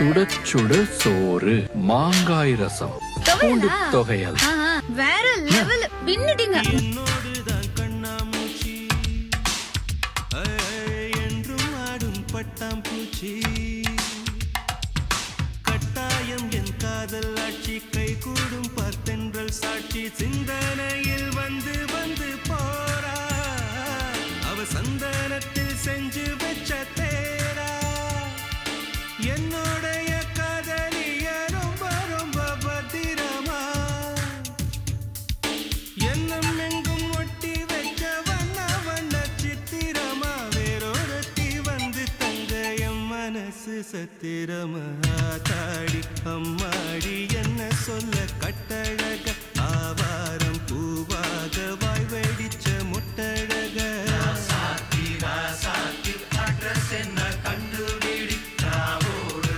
சுட சுட சோறு மாங்காய் ரசம் பூண்டு? தொகையல் வேற லெவல் பின்னுட்டீங்க என்றும் ஆடும் பட்டாம்பூச்சி கட்டாயம் என் காதல் ஆட்சி கை கூடும். பார்த்தென்றல் சாட்சி சிந்தனையில் வந்து வந்து போறா. அவ சந்தனத்தில் செஞ்சு வச்ச தேரா. என்னுடைய மனசு சத்திரமாடி அம்மாடி என்ன சொல்ல கட்டழக? ஆவாரம் பூவாக வாய் வெடிச்ச முட்டழக. சாத்தி சாத்தி அட்ரஸ் என்ன